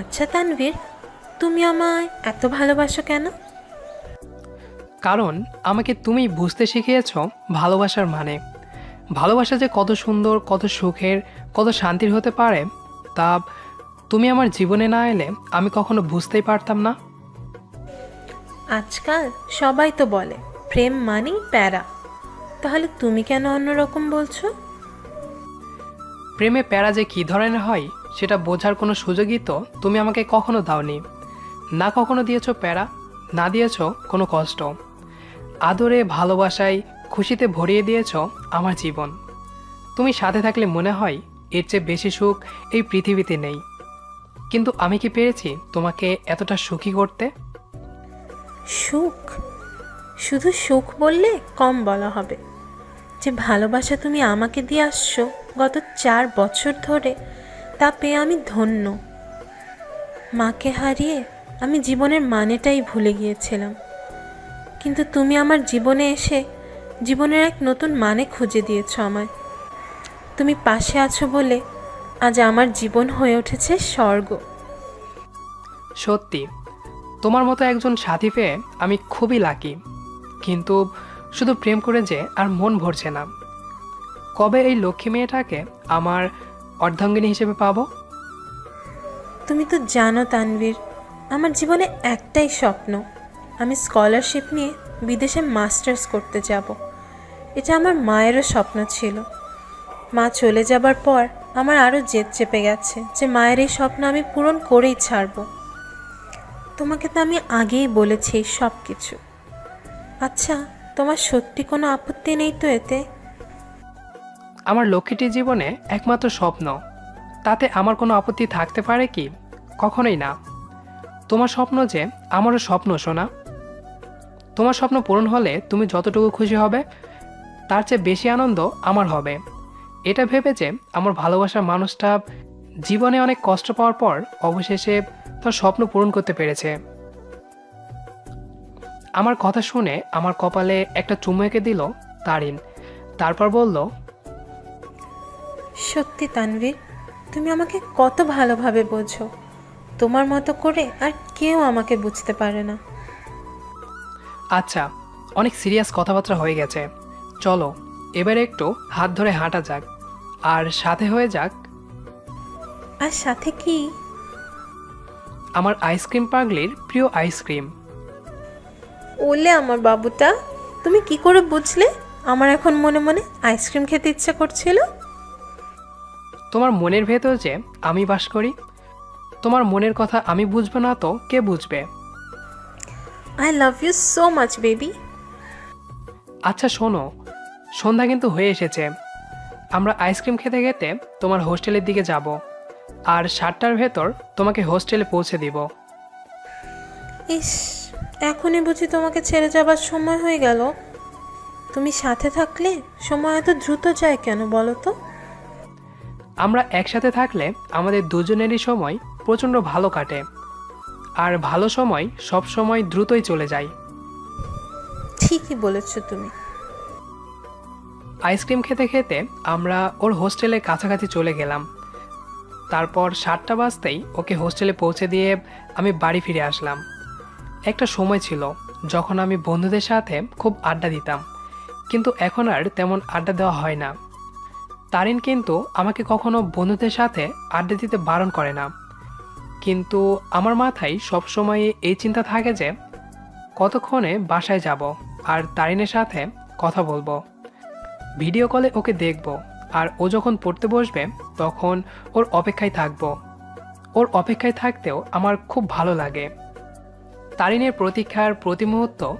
আচ্ছা তানভীর তুমি আমায় এত ভালোবাসো কেন? কারণ আমাকে তুমি বুঝতে শিখিয়েছ ভালোবাসার মানে। ভালোবাসা যে কত সুন্দর কত সুখের কত শান্তির হতে পারে তা তুমি আমার জীবনে না এলে আমি কখনো বুঝতেই পারতাম না। আজকাল সবাই তো বলে প্রেম মানেই প্যারা। তাহলে তুমি কেন অন্যরকম বলছো? প্রেমে প্যারা যে কী ধরনের হয় সেটা বোঝার কোনো সুযোগই তো তুমি আমাকে কখনো দাওনি। না কখনো দিয়েছ প্যারা, না দিয়েছ কোনো কষ্ট। আদরে, ভালোবাসায়, খুশিতে ভরিয়ে দিয়েছ আমার জীবন। তুমি সাথে থাকলে মনে হয় এর চেয়ে বেশি সুখ এই পৃথিবীতে নেই। কিন্তু আমি কি পেরেছি তোমাকে এতটা সুখী করতে? সুখ? শুধু সুখ বললে কম বলা হবে। যে ভালোবাসা তুমি আমাকে দিয়ে আসছো গত চার বছর ধরে তা পেয়ে আমি ধন্য। মাকে হারিয়ে আমি জীবনের মানেটাই ভুলে গিয়েছিলাম। কিন্তু তুমি আমার জীবনে এসে জীবনের এক নতুন মানে খুঁজে দিয়েছ আমায়। তুমি পাশে আছো বলে আজ আমার জীবন হয়ে উঠেছে স্বর্গ। সত্যি, তোমার মতো একজন সাথী পেয়ে আমি খুবই লাকি কিন্তু শুধু প্রেম করে যে আর মন ভরছে না। কবে এই লক্ষ্মী মেয়েটাকে আমার অর্ধাঙ্গিনী হিসেবে পাবো? তুমি তো জানো, তানভীর, আমার জীবনে একটাই স্বপ্ন, আমি স্কলারশিপ নিয়ে বিদেশে মাস্টার্স করতে যাব। এটা আমার মায়েরও স্বপ্ন ছিল। মা চলে যাবার পর আমার আরও জেদ চেপে গেছে যে মায়ের এই স্বপ্ন আমি পূরণ করেই ছাড়ব। তোমাকে তো আমি আগেই বলেছি সব কিছু আচ্ছা তোমার সত্যি কোনো আপত্তি নেই তো এতে? আমার লক্ষ্মীটির জীবনে একমাত্র স্বপ্ন। তাতে আমার কোনো আপত্তি থাকতে পারে কি? কখনোই না। তোমার স্বপ্ন যে আমারও স্বপ্ন শোনা তোমার স্বপ্ন পূরণ হলে তুমি যতটুকু খুশি হবে, তার চেয়ে বেশি আনন্দ আমার হবে। এটা ভেবে যে আমার ভালোবাসার মানুষটা জীবনে অনেক কষ্ট পাওয়ার পর অবশেষে তার স্বপ্ন পূরণ করতে পেরেছে। আমার কথা শুনে আমার কপালে একটা চুমু এঁকে দিল তারিন। তারপর বলল সত্যি তানভীর তুমি আমাকে কত ভালোভাবে বোঝো। তোমার মতো করে আর কেউ আমাকে বুঝতে পারে না। আচ্ছা অনেক সিরিয়াস কথাবার্তা হয়ে গেছে। চলো এবারে একটু হাত ধরে হাঁটা যাক। আর সাথে হয়ে যাক। আর সাথে কি? আমার আইসক্রিম পাগলির প্রিয় আইসক্রিম। ওলে আমার বাবুটা তুমি কি করে বুঝলে? আমার এখন মনে মনে আইসক্রিম খেতে ইচ্ছে করছিল। তোমার মনের ভেতর যে আমি বাস করি তোমার মনের কথা আমি বুঝব না তো কে বুঝবে? I love you so much baby আচ্ছা শোনো সন্ধ্যা কিন্তু হয়ে এসেছে। আমরা আইসক্রিম খেতে খেতে তোমার হোস্টেলের দিকে যাব আর সাতটার ভেতর তোমাকে হোস্টেলে পৌঁছে দিব। ইস এখনই বুঝি তোমাকে ছেড়ে যাবার সময় হয়ে গেল। তুমি সাথে থাকলে সময় এত দ্রুত যায় কেন বলো তো? আমরা একসাথে থাকলে আমাদের দুজনেরই সময় প্রচণ্ড ভালো কাটে। আর ভালো সময় সব সময় দ্রুতই চলে যায়। ঠিকই বলেছ তুমি। আইসক্রিম খেতে খেতে আমরা ওর হোস্টেলের কাছাকাছি চলে গেলাম। তারপর সাতটা বাজতেই ওকে হোস্টেলে পৌঁছে দিয়ে আমি বাড়ি ফিরে আসলাম। একটা সময় ছিল যখন আমি বন্ধুদের সাথে খুব আড্ডা দিতাম কিন্তু এখন আর তেমন আড্ডা দেওয়া হয় না। তারিন কিন্তু আমাকে কখনো বন্ধুদের সাথে আড্ডা দিতে বারণ করে না। কিন্তু আমার মাথায় সবসময় এই চিন্তা থাকে যে, কতক্ষণে বাসায় যাব আর তারিনের সাথে কথা বলব। ভিডিও কলে ওকে দেখব আর ও যখন পড়তে বসবে, তখন ওর অপেক্ষায় থাকব। ওর অপেক্ষায় থাকতেও আমার খুব ভালো লাগে। তারিনের প্রতীক্ষার প্রতি মুহূর্ত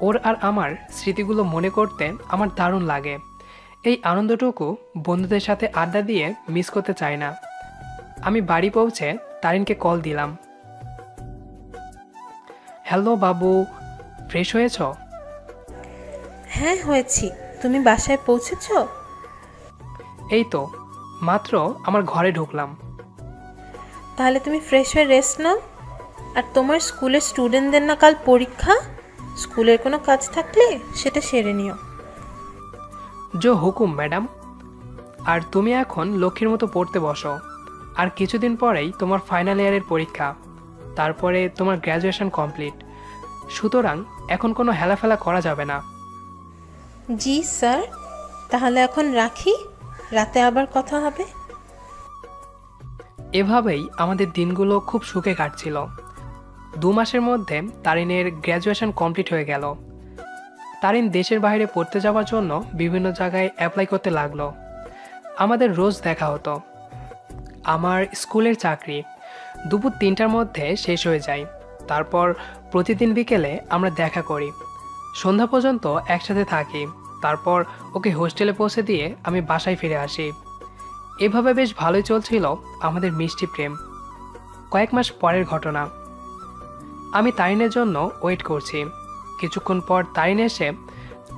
ওর আর আমার স্মৃতিগুলো মনে করতে আমার দারুণ লাগে। এই আনন্দটুকু বন্ধুদের সাথে আড্ডা দিয়ে মিস করতে চাই না। আমি বাড়ি পৌঁছে তারিনকে কল দিলাম। হ্যালো বাবু ফ্রেশ হয়েছ? হ্যাঁ হয়েছি। তুমি বাসায় পৌঁছেছো? এই তো মাত্র আমার ঘরে ঢুকলাম। তাহলে তুমি ফ্রেশ হয়ে রেস্ট নাও। আর তোমার স্কুলের স্টুডেন্টদের না কাল পরীক্ষা? স্কুলের কোনো কাজ থাকলে সেটা সেরে নিও। জো হুকুম ম্যাডাম। আর তুমি এখন লক্ষ্মীর মতো পড়তে বসো। আর কিছুদিন পরেই তোমার ফাইনাল ইয়ারের পরীক্ষা। তারপরে তোমার গ্র্যাজুয়েশন কমপ্লিট। সুতরাং এখন কোনো হেলাফেলা করা যাবে না। জি স্যার। তাহলে এখন রাখি? রাতে আবার কথা হবে? এভাবেই আমাদের দিনগুলো খুব সুখে কাটছিল। দু মাসের মধ্যে তারিনের গ্র্যাজুয়েশন কমপ্লিট হয়ে গেল। তারিন দেশের বাইরে পড়তে যাওয়ার জন্য বিভিন্ন জায়গায় অ্যাপ্লাই করতে লাগল। আমাদের রোজ দেখা হতো। আমার স্কুলের চাকরি দুপুর তিনটার মধ্যে শেষ হয়ে যায়। তারপর প্রতিদিন বিকেলে আমরা দেখা করি। সন্ধ্যা পর্যন্ত একসাথে থাকি। তারপর ওকে হোস্টেলে পৌঁছে দিয়ে আমি বাসায় ফিরে আসি। এভাবে বেশ ভালোই চলছিল আমাদের মিষ্টি প্রেম। কয়েক মাস পরের ঘটনা। আমি তারিনের জন্য ওয়েট করছি। কিছুক্ষণ পর তারিন এসে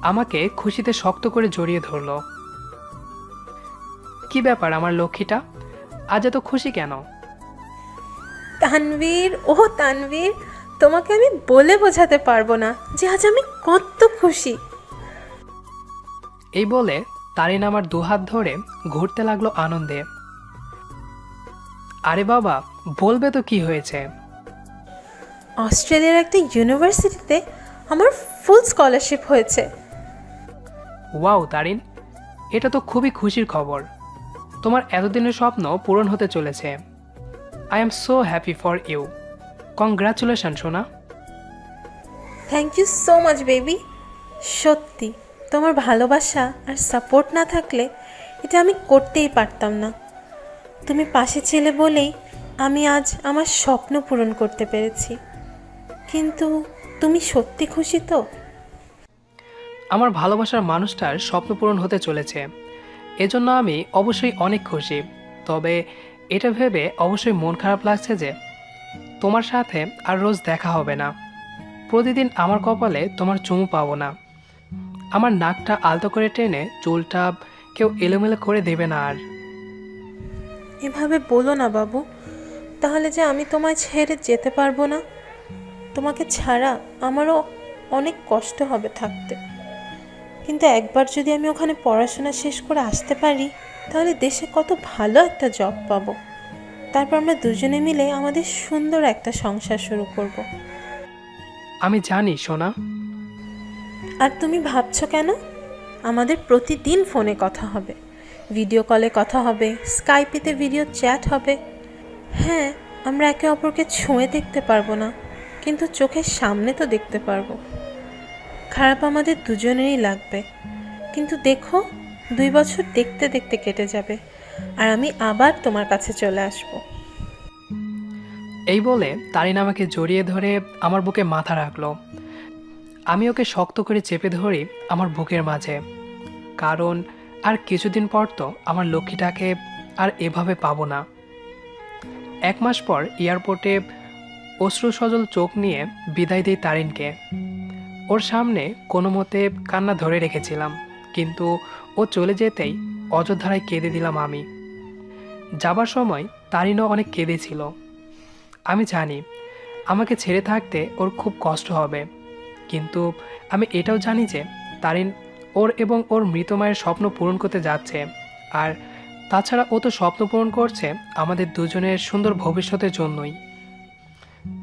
আমাকে খুশিতে শক্ত করে জড়িয়ে ধরলো। কি ব্যাপার আমার লক্ষ্মীটা? আজ এত খুশি কেন? তানভীর ও তানভীর তোমাকে আমি বলে বোঝাতে পারব না যে আজ আমি কত খুশি। এই বলে তারিন আমার দুহাত ধরে ঘুরতে লাগল আনন্দে। আরে বাবা বলবে তো কি হয়েছে? অস্ট্রেলিয়ার একটা ইউনিভার্সিটিতে আমার ফুল স্কলারশিপ হয়েছে। ওয়াও তারিন এটা তো খুবই খুশির খবর। তোমার এতদিনের স্বপ্ন পূরণ হতে চলেছে। I am so happy for you congratulation সোনা। Thank you so much baby সত্যি তোমার ভালোবাসা আর সাপোর্ট না থাকলে এটা আমি করতেই পারতাম না। তুমি পাশে ছিলে বলেই আমি আজ আমার স্বপ্ন পূরণ করতে পেরেছি। কিন্তু তুমি সত্যি খুশি তো? আমার ভালোবাসার মানুষটার স্বপ্ন পূরণ হতে চলেছে। এজন্য আমি অবশ্যই অনেক খুশি। তবে এটা ভেবে অবশ্যই মন খারাপ লাগছে যে তোমার সাথে আর রোজ দেখা হবে না। প্রতিদিন আমার কপালে তোমার চুমু পাবো না। আমার নাকটা আলতো করে টেনে চুলটা কেউ এলোমেলো করে দেবে না আর। এভাবে বলো না বাবু তাহলে যে আমি তোমায় ছেড়ে যেতে পারব না? তোমাকে ছাড়া আমারও অনেক কষ্ট হবে থাকতে। কিন্তু একবার যদি আমি ওখানে পড়াশোনা শেষ করে আসতে পারি তাহলে দেশে কত ভালো একটা জব পাবো। তারপর আমরা দুজনে মিলে আমাদের সুন্দর একটা সংসার শুরু করব। আমি জানি সোনা। আর তুমি ভাবছ কেন? আমাদের প্রতিদিন ফোনে কথা হবে। ভিডিও কলে কথা হবে স্কাইপিতে ভিডিও চ্যাট হবে। হ্যাঁ আমরা একে অপরকে ছুঁয়ে দেখতে পারব না। কিন্তু চোখের সামনে তো দেখতে পারব। খারাপ আমাদের দুজনেরই লাগবে। কিন্তু দেখো, দুই বছর দেখতে দেখতে কেটে যাবে, আর আমি আবার তোমার কাছে চলে আসব। এই বলে তারিন আমাকে জড়িয়ে ধরে আমার বুকে মাথা রাখল। আমি ওকে শক্ত করে চেপে ধরি আমার বুকের মাঝে। কারণ আর কিছুদিন পর তো আমার লক্ষ্মীটাকে আর এভাবে পাবো না। এক মাস পর এয়ারপোর্টে অশ্রু সজল চোখ নিয়ে বিদায় দিই তারিনকে ওর সামনে কোনো মতে কান্না ধরে রেখেছিলাম, কিন্তু ও চলে যেতেই অযোধ্যায় কেঁদে দিলাম আমি। যাবার সময় তারিনও অনেক কেঁদেছিল। আমি জানি, আমাকে ছেড়ে থাকতে ওর খুব কষ্ট হবে, কিন্তু আমি এটাও জানি যে তারিন ওর এবং ওর মৃত মায়ের স্বপ্ন পূরণ করতে যাচ্ছে, আর তাছাড়া ও তো স্বপ্ন পূরণ করছে আমাদের দুজনের সুন্দর ভবিষ্যতের জন্যই।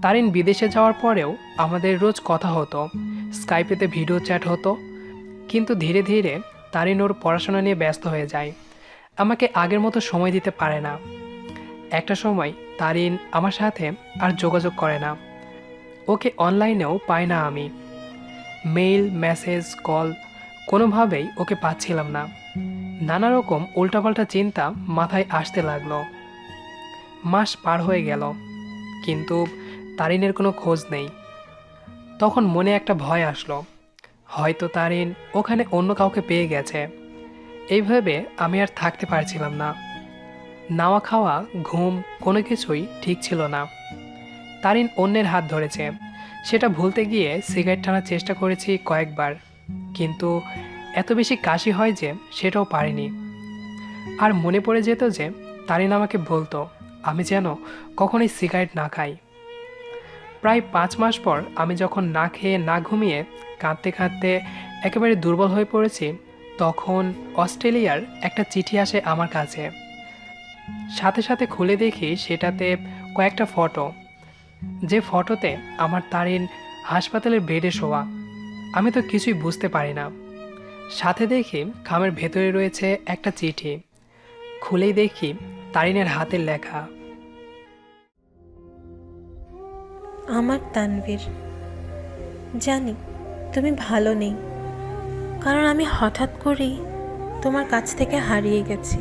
তারিন বিদেশে যাওয়ার পরেও আমাদের রোজ কথা হতো, স্কাইপেতে ভিডিও চ্যাট হতো। কিন্তু ধীরে ধীরে তারিন ওর পড়াশোনা নিয়ে ব্যস্ত হয়ে যায়। আমাকে আগের মতো সময় দিতে পারে না। একটা সময় তারিন আমার সাথে আর যোগাযোগ করে না। ওকে অনলাইনেও পাই না আমি। মেইল, মেসেজ, কল কোনোভাবেই ওকে পাচ্ছিলাম না। নানা রকম উল্টাপাল্টা চিন্তা মাথায় আসতে লাগল। মাস পার হয়ে গেল। কিন্তু তারিনের কোনো খোঁজ নেই। তখন মনে একটা ভয় আসলো। হয়তো তারিন ওখানে অন্য কাউকে পেয়ে গেছে। এইভাবে আমি আর থাকতে পারছিলাম না। নাওয়া খাওয়া, ঘুম, কোনো কিছুই ঠিক ছিল না। তারিন অন্যের হাত ধরেছে। সেটা ভুলতে গিয়ে সিগারেট টানার চেষ্টা করেছি কয়েকবার। কিন্তু এত বেশি কাশি হয় যে সেটাও পারিনি। আর মনে পড়ে যেত যে তারিন আমাকে বলতো, আমি যেন কখনোই সিগারেট না খাই। প্রায় পাঁচ মাস পর আমি যখন না খেয়ে না ঘুমিয়ে কাঁদতে কাঁদতে একেবারে দুর্বল হয়ে পড়েছি, তখন অস্ট্রেলিয়ার একটা চিঠি আসে আমার কাছে। সাথে সাথে খুলে দেখি সেটাতে কয়েকটা ফটো। যে ফটোতে আমার তারিন হাসপাতালের বেডে শোয়া। আমি তো কিছুই বুঝতে পারি না। সাথে দেখি খামের ভেতরে রয়েছে একটা চিঠি। খুলেই দেখি তারিনের হাতের লেখা। আমার তানভীর। জানি তুমি ভালো নেই, কারণ আমি হঠাৎ করেই তোমার কাছ থেকে হারিয়ে গেছি।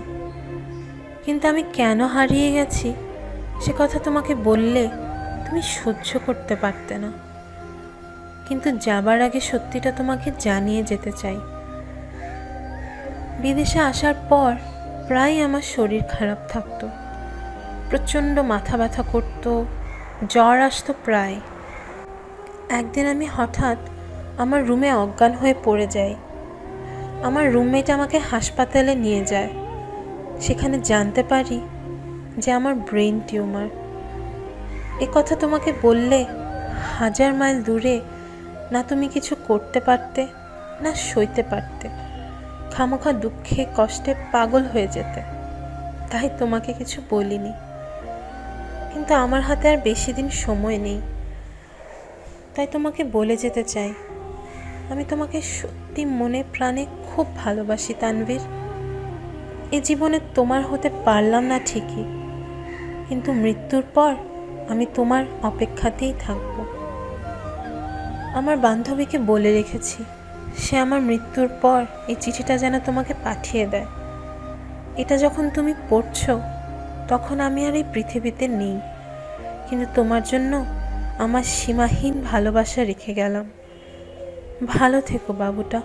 কিন্তু আমি কেন হারিয়ে গেছি সে কথা তোমাকে বললে তুমি সহ্য করতে পারতে না। কিন্তু যাবার আগে সত্যিটা তোমাকে জানিয়ে যেতে চাই। বিদেশে আসার পর প্রায় আমার শরীর খারাপ থাকতো, প্রচণ্ড মাথা ব্যথা করতো জ্বর আসতো প্রায়। একদিন আমি হঠাৎ আমার রুমে অজ্ঞান হয়ে পড়ে যাই। আমার রুমমেট আমাকে হাসপাতালে নিয়ে যায়। সেখানে জানতে পারি যে আমার ব্রেন টিউমার। এ কথা তোমাকে বললে হাজার মাইল দূরে না তুমি কিছু করতে পারতে, না সইতে পারতে। খামোখা দুঃখে কষ্টে পাগল হয়ে যেতে। তাই তোমাকে কিছু বলিনি। কিন্তু আমার হাতে আর বেশি দিন সময় নেই। তাই তোমাকে বলে যেতে চাই। আমি তোমাকে সত্যি মনে প্রাণে খুব ভালোবাসি, তানভীর। এ জীবনে তোমার হতে পারলাম না ঠিকই। কিন্তু মৃত্যুর পর আমি তোমার অপেক্ষাতেই থাকব। আমার বান্ধবীকে বলে রেখেছি, সে আমার মৃত্যুর পর এই চিঠিটা যেন তোমাকে পাঠিয়ে দেয়। এটা যখন তুমি পড়ছো তখন আমি আর এই পৃথিবীতে নেই। কিন্তু তোমার জন্য আমার সীমাহীন ভালোবাসা রেখে গেলাম। ভালো থেকো, বাবুটা।